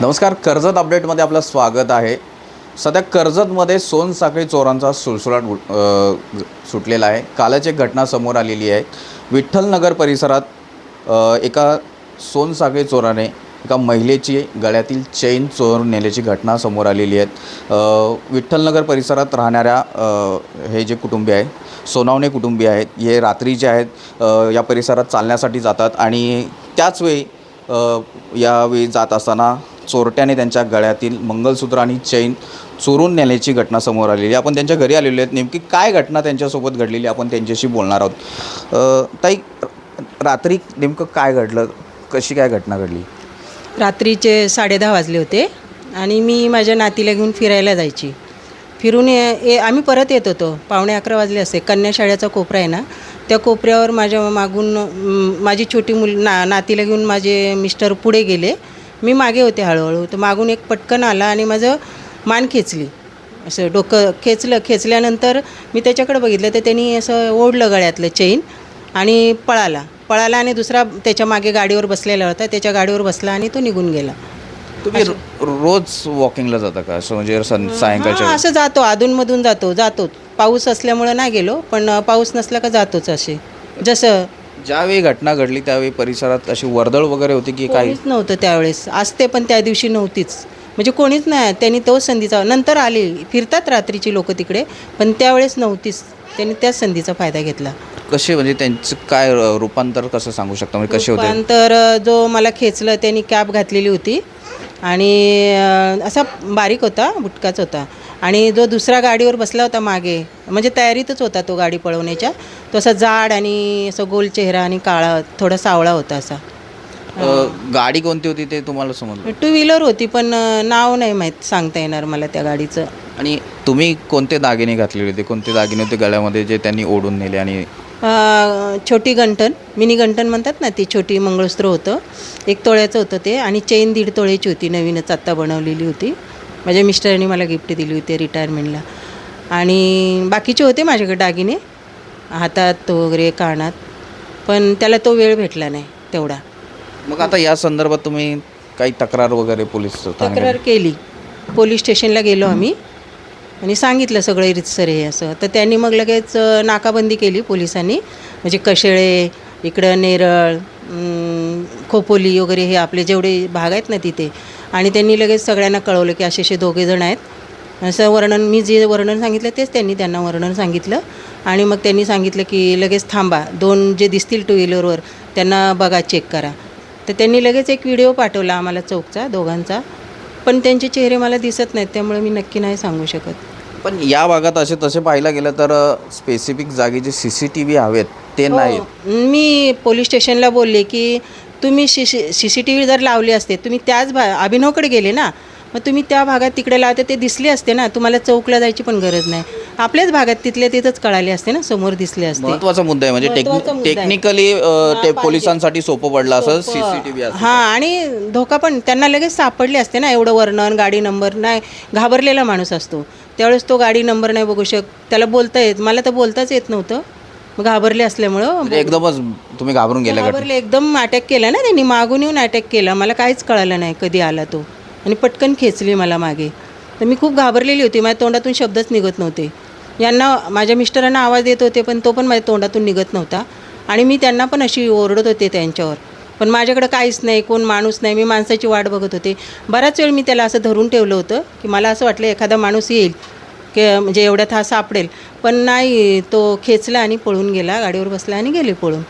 नमस्कार कर्जत अपडेटमध्ये आपलं स्वागत आहे. सध्या कर्जतमध्ये सोनसाखळी चोरांचा सुळसुळाट सुटलेला आहे. कालच एक घटना समोर आलेली आहे. विठ्ठलनगर परिसरात एका सोनसाखळी चोराने एका महिलेची गळ्यातील चैन चोर नेल्याची घटना समोर आलेली आहे. विठ्ठलनगर परिसरात राहणाऱ्या हे जे कुटुंबीय आहे सोनावणे कुटुंबीय आहेत हे रात्री जे आहेत या परिसरात चालण्यासाठी जातात आणि त्याचवेळी यावेळी जात असताना चोरट्याने त्यांच्या गळ्यातील मंगलसूत्र आणि चैन चोरून नेण्याची घटना समोर आलेली आहे. आपण त्यांच्या घरी आलेले आहेत. नेमकी काय घटना त्यांच्यासोबत घडलेली आपण त्यांच्याशी बोलणार आहोत. ताई रात्री नेमकं काय घडलं? कशी काय घटना घडली? रात्रीचे साडेदहा वाजले होते आणि मी माझ्या नातीला घेऊन फिरायला जायची. फिरून ये आम्ही परत येत होतो. पावणे अकरा वाजले असते कन्याशाळेचा कोपरा आहे ना? त्या कोपऱ्यावर माझ्या मागून माझी छोटी मुल ना नातीला घेऊन माझे मिस्टर पुढे गेले. मी मागे होते हळूहळू. तर मागून एक पटकन आला आणि माझं मान खेचली. असं डोकं खेचलं खेचल्यानंतर मी त्याच्याकडे बघितलं तर त्यांनी असं ओढलं गळ्यातलं चेन आणि पळाला. पळाला आणि दुसरा त्याच्यामागे गाडीवर बसलेला होता. त्याच्या गाडीवर बसला आणि तो निघून गेला. तुम्ही रोज वॉकिंगला जाता का? असं म्हणजे सायंकाळच्या असं जातो. अधूनमधून जातो. जातो पाऊस असल्यामुळं नाही गेलो पण पाऊस नसला का जातोच असे. जसं ज्यावेळी घटना घडली त्यावेळी परिसरात अशी वर्दळ वगैरे होती की काही? कोणीच नव्हतं त्यावेळेस. असते पण त्या दिवशी नव्हतीच. म्हणजे कोणीच नाही. त्यांनी तोच संधीचा नंतर आली. फिरतात रात्रीची लोक तिकडे पण त्यावेळेस नव्हतीच. त्यांनी त्याच संधीचा फायदा घेतला. कसे म्हणजे त्यांचं काय अ, रूपांतर कसं सांगू शकता? म्हणजे कसे होते? नंतर जो मला खेचलं त्यांनी कॅब घातलेली होती. आणि अ, असा बारीक होता बुटकाच होता. आणि जो दुसरा गाडीवर बसला होता मागे म्हणजे तयारीतच होता तो गाडी पळवण्याच्या. तो असा जाड आणि असं गोल चेहरा आणि काळा थोडा सावळा होता असा. गाडी कोणती होती ते तुम्हाला समजलं? टू व्हीलर होती पण नाव नाही माहीत सांगता येणार मला त्या गाडीचं. आणि तुम्ही कोणते दागिने घातलेले होते? कोणते दागिने होते गळ्यामध्ये जे त्यांनी ओढून नेले आणि अ, छोटी गंठन मिनी गंठन म्हणतात ना ती छोटी मंगळसूत्र होतं. एक तोळ्याचं होतं ते आणि चेन दीड तोळ्याची होती नवीनच आत्ता बनवलेली होती. माझ्या मिस्टरांनी मला गिफ्ट दिली होती रिटायरमेंटला. आणि बाकीचे होते माझ्याकडे दागिने हातात वगैरे कानात पण त्याला तो वेळ भेटला नाही तेवढा. मग आता या संदर्भात तुम्ही काही तक्रार वगैरे पोलीस तक्रार केली. पोलीस स्टेशनला गेलो आम्ही आणि सांगितलं सगळं रितसर हे असं. तर त्यांनी मग लगेच नाकाबंदी केली पोलिसांनी. म्हणजे कशेळे इकडं नेरळ खोपोली वगैरे हे आपले जेवढे भाग आहेत ना तिथे आणि त्यांनी लगेच सगळ्यांना कळवलं की असे असे दोघे जण आहेत. असं वर्णन मी जे वर्णन सांगितलं तेच त्यांनी त्यांना वर्णन सांगितलं. आणि मग त्यांनी सांगितलं की लगेच थांबा दोन जे दिसतील टू व्हीलरवर त्यांना बघा चेक करा. तर त्यांनी लगेच एक व्हिडिओ पाठवला आम्हाला चौकचा दोघांचा. पण त्यांचे चेहरे मला दिसत नाहीत त्यामुळे मी नक्की नाही सांगू शकत. पण या भागात असे तसे पाहायला गेलं तर स्पेसिफिक जागी जे सी सी टी व्ही हवेत ते नाही हो. मी पोलीस स्टेशनला बोलले की तुम्ही C C C T V जर लावले असते तुम्ही त्याच भा अभिनवकडे गेले ना मग तुम्ही त्या भागात तिकडे लावते ते दिसले असते ना तुम्हाला चौकला जायची पण गरज नाही. आपल्याच भागात तिथल्या तिथंच कळाले असते ना समोर दिसले असते. महत्त्वाचा मुद्दा आहे म्हणजे. टेक्निकली ते पोलिसांसाठी सोपं पडलं असं सी सी टी व्ही हां आणि धोका पण त्यांना लगेच सापडले असते ना एवढं वर्णन गाडी नंबर नाही घाबरलेला माणूस असतो. त्यावेळेस तो गाडी नंबर नाही बघू शक त्याला बोलता येत मला तर बोलताच येत नव्हतं. घाबरले असल्यामुळं म्हणजे एकदमच तुम्ही घाबरून गेल्या का घाबरले एकदम अटॅक केला ना त्यांनी मागून येऊन अटॅक केला. मला काहीच कळालं नाही कधी आला तो. आणि पटकन खेचली मला मागे. तर मी खूप घाबरलेली होती. माझ्या तोंडातून शब्दच निघत नव्हते. यांना माझ्या मिस्टरांना आवाज देत होते पण तो पण माझ्या तोंडातून निघत नव्हता. आणि मी त्यांना पण अशी ओरडत होते त्यांच्यावर. पण माझ्याकडे काहीच नाही कोण माणूस नाही. मी माणसाची वाट बघत होते. बराच वेळ मी त्याला असं धरून ठेवलं होतं की मला असं वाटलं एखादा माणूस येईल. की म्हणजे एवढ्यात हा सापडेल. पण नाही तो खेचला आणि पळून गेला गाडीवर बसला आणि गेले पळून.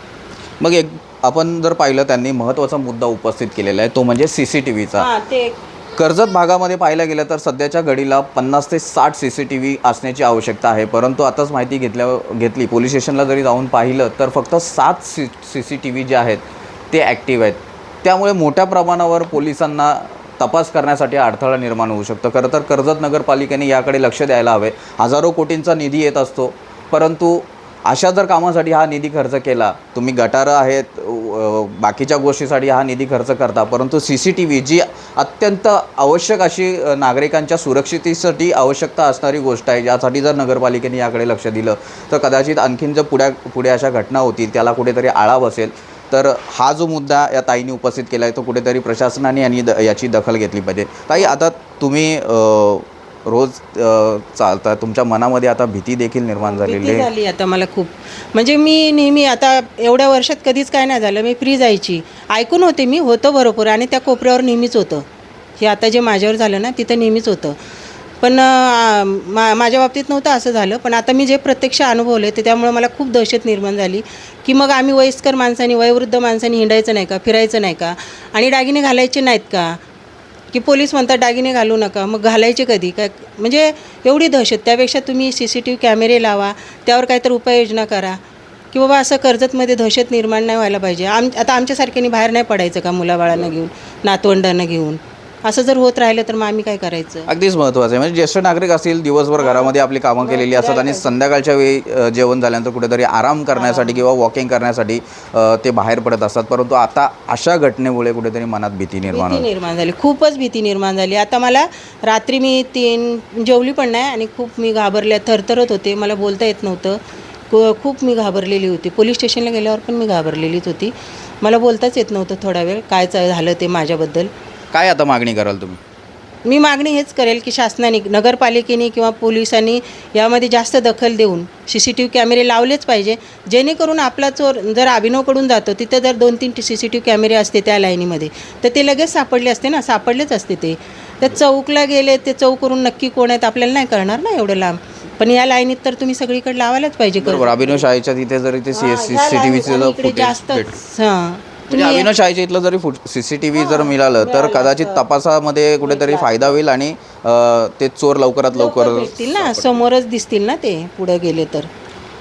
मग एक आपण जर पाहिलं त्यांनी महत्त्वाचा मुद्दा उपस्थित केलेला आहे तो म्हणजे सी सी टी व्हीचा. हां ते कर्जत भागामध्ये पाहायला गेलं तर सध्याच्या घडीला पन्नास ते साठ सी सी टी व्ही असण्याची आवश्यकता आहे परंतु आताच माहिती घेतल्या घेतली. पोलीस स्टेशनला जरी जाऊन पाहिलं तर फक्त सात C C C T V जे आहेत ते ॲक्टिव्ह आहेत. त्यामुळे मोठ्या प्रमाणावर पोलिसांना तपास करण्यासाठी अडथळा निर्माण होऊ शकतो. खरं तर कर्जत नगरपालिकेने याकडे लक्ष द्यायला हवे. हजारो कोटींचा निधी येत असतो. परंतु अशा जर कामासाठी हा निधी खर्च केला तुम्ही गटारं आहेत बाकीच्या गोष्टीसाठी हा निधी खर्च करता परंतु सी सी टी व्ही जी अत्यंत आवश्यक अशी नागरिकांच्या सुरक्षितेसाठी आवश्यकता असणारी गोष्ट आहे यासाठी जर नगरपालिकेने याकडे लक्ष दिलं तर कदाचित आणखीन जर पुढ्या पुढे अशा घटना होतील त्याला कुठेतरी आळा बसेल. तर हा जो मुद्दा या ताईने उपस्थित केला आहे तो कुठेतरी प्रशासनाने यांनी द याची दखल घेतली पाहिजे. ताई आता तुम्ही रोज चालता तुमच्या मनामध्ये आता भीती देखील निर्माण झालेली भीती आहे. झाली आता मला खूप. म्हणजे मी नेहमी आता एवढ्या वर्षात कधीच काय नाही झालं. मी फ्री जायची. ऐकून होते मी होतं बरोबर आणि त्या कोपऱ्यावर नेहमीच होतं. हे आता जे माझ्यावर झालं ना तिथं नेहमीच होतं. पण मा माझ्या बाबतीत नव्हतं असं झालं. पण आता मी जे प्रत्यक्ष अनुभवले ते त्यामुळे मला खूप दहशत निर्माण झाली की मग आम्ही वयस्कर माणसांनी वयोवृद्ध माणसांनी हिंडायचं नाही का फिरायचं नाही का? आणि दागिने घालायचे नाहीत का? की पोलीस म्हणतात दागिने घालू नका. मग घालायचे कधी? काय म्हणजे एवढी दहशत. त्यापेक्षा तुम्ही सी सी टी व्ही कॅमेरे लावा त्यावर काहीतरी उपाययोजना करा. की बाबा असं कर्जतमध्ये दहशत निर्माण नाही व्हायला पाहिजे. आम आता आमच्यासारख्यानी बाहेर नाही पडायचं का मुलाबाळांना घेऊन नातवंडांना घेऊन? असं जर होत राहिलं तर मग आम्ही काय करायचं? अगदीच महत्त्वाचं आहे. म्हणजे ज्येष्ठ नागरिक असतील दिवसभर घरामध्ये आपली कामं केलेली असतात आणि संध्याकाळच्या वेळी अ, जेवण झाल्यानंतर कुठेतरी आराम करण्यासाठी किंवा वॉकिंग करण्यासाठी अ, ते बाहेर पडत असतात. परंतु आता अशा घटनेमुळे कुठेतरी मनात भीती निर्माण भीती होते. निर्माण झाली. खूपच भीती निर्माण झाली. आता मला रात्री मी तीन जेवली पण नाही आणि खूप मी घाबरल्या थरथरत होते. मला बोलता येत नव्हतं. खू- खूप मी घाबरलेली होती. पोलीस स्टेशनला गेल्यावर पण मी घाबरलेलीच होती. मला बोलताच येत नव्हतं थोडा वेळ काय चा- झालं ते माझ्याबद्दल. काय आता मागणी कराल तुम्ही? मी मागणी हेच करेल की शासनाने नगरपालिकेने किंवा पोलिसांनी यामध्ये जास्त दखल देऊन सी सी टी व्ही कॅमेरे लावलेच पाहिजे. जेणेकरून आपला चोर जर अभिनवकडून जातो तिथं जर दोन तीन सी सी टी व्ही कॅमेरे असते त्या लाईनीमध्ये तर ते लगेच सापडले असते ना सापडलेच असते ते. त्या चौकला गेले ते चौकरून नक्की कोण आहेत आपल्याला नाही कळणार ना एवढं लांब. पण या लाईनीत तर तुम्ही सगळीकडे लावायलाच पाहिजे बरोबर अभिनव शाळेच्या तिथे जरी सी सी टी व्हीचं जास्त हां. म्हणजे अभिनव शाळेच्या इथलं जरी फुट सी सी टी व्ही जर मिळालं तर. कदाचित तपासामध्ये कुठेतरी फायदा होईल आणि अ, ते चोर लवकरात लवकर भेटतील ना समोरच दिसतील ना ते पुढे गेले तर.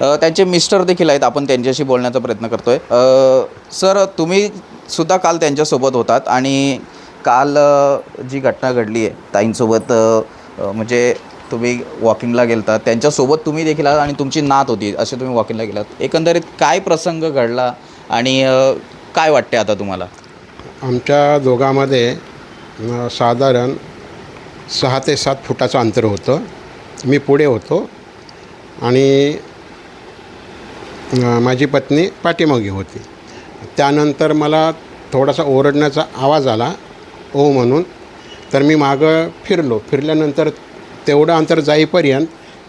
अ, त्यांचे मिस्टर देखील आहेत आपण त्यांच्याशी बोलण्याचा प्रयत्न करतोय. अ, सर तुम्ही सुद्धा काल त्यांच्यासोबत होतात आणि काल अ, जी घटना घडली आहे ताईंसोबत अ, अ, म्हणजे तुम्ही वॉकिंगला गेलता त्यांच्यासोबत तुम्ही देखील आहात आणि तुमची नात होती असे तुम्ही वॉकिंगला गेलात. एकंदरीत काय प्रसंग घडला आणि अ, काय वाटते आता तुम्हाला? आमच्या दोघांमध्ये साधारण सहा ते सात फुटाचं अंतर होतं. मी पुढे होतो आणि माझी पत्नी पाठीमागे होती. त्यानंतर मला थोडासा ओरडण्याचा आवाज आला ओ म्हणून. तर मी मागं फिरलो. फिरल्यानंतर तेवढं अंतर जाईपर्यंत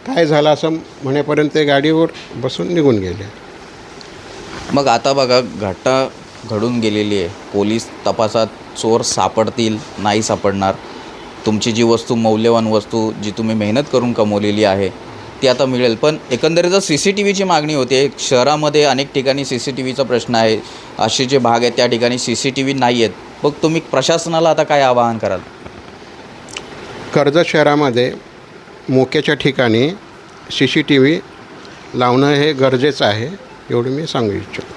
काय झालं असं म्हणेपर्यंत ते गाडीवर बसून निघून गेले. मग आता बघा घटना घडून गेलेली आहे. पोलीस तपासात चोर सापडतील नाही सापडणार. तुमची जी वस्तू मौल्यवान वस्तू जी तुम्ही मेहनत करून कमवलेली आहे ती आता मिळेल. पण एकंदरीत सी सी टी व्हीची मागणी होते शहरामध्ये अनेक ठिकाणी सी सी टी व्हीचा प्रश्न आहे. असे जे भाग आहेत त्या ठिकाणी सी सी टी व्ही नाही आहेत. मग तुम्ही प्रशासनाला आता काय आवाहन कराल? कर्जत शहरामध्ये मोक्याच्या ठिकाणी सी सी टी व्ही लावणं हे गरजेचं आहे एवढं मी सांगू इच्छितो.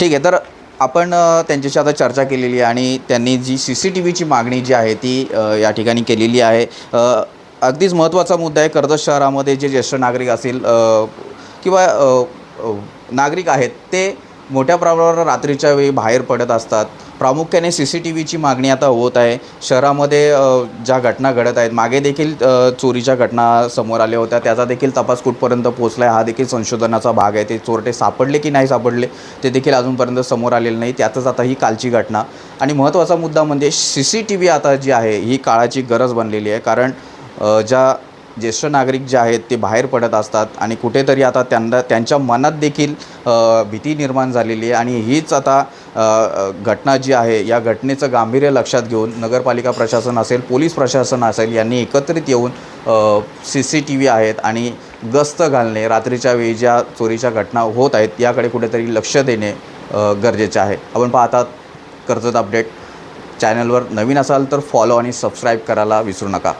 ठीक आहे तर आपण त्यांच्याशी आता चर्चा केलेली आहे आणि त्यांनी जी सी सी टी व्हीची मागणी जी आहे ती या ठिकाणी केलेली आहे. अगदीच महत्त्वाचा मुद्दा आहे कर्जत शहरामध्ये जे ज्येष्ठ नागरिक असतील किंवा नागरिक आहेत ते मोठ्या प्रमाणावर रात्रीच्या वेळी बाहेर पडत असतात. प्रामुख्याने सी सी टी व्हीची मागणी आता होत आहे. शहरामध्ये ज्या घटना घडत आहेत मागे देखील चोरीच्या घटना समोर आल्या होत्या. त्याचा देखील तपास कुठपर्यंत पोहोचला आहे हा देखील संशोधनाचा भाग आहे. ते चोरटे सापडले की नाही सापडले ते देखील अजूनपर्यंत समोर आलेलं नाही. त्यातच आता ही कालची घटना. आणि महत्त्वाचा मुद्दा म्हणजे सी सी टी व्ही आता जी आहे ही काळाची गरज बनलेली आहे. कारण ज्या ज्येष्ठ नागरिक जे आहेत ते बाहेर पडत असतात आणि कुठेतरी आता त्यांना त्यांच्या मनात देखील भीती निर्माण झालेली आहे. आणि हीच आता घटना जी आहे या घटनेचं गांभीर्य लक्षात घेऊन नगरपालिका प्रशासन असेल पोलीस प्रशासन असेल यांनी एकत्रित येऊन सी सी टी व्ही आहेत आणि गस्त घालणे रात्रीच्या वेळी ज्या चोरीच्या घटना होत आहेत याकडे कुठेतरी लक्ष देणे गरजेचे आहे. आपण पाहतात कर्जत अपडेट. चॅनलवर नवीन असाल तर फॉलो आणि सबस्क्राईब करायला विसरू नका.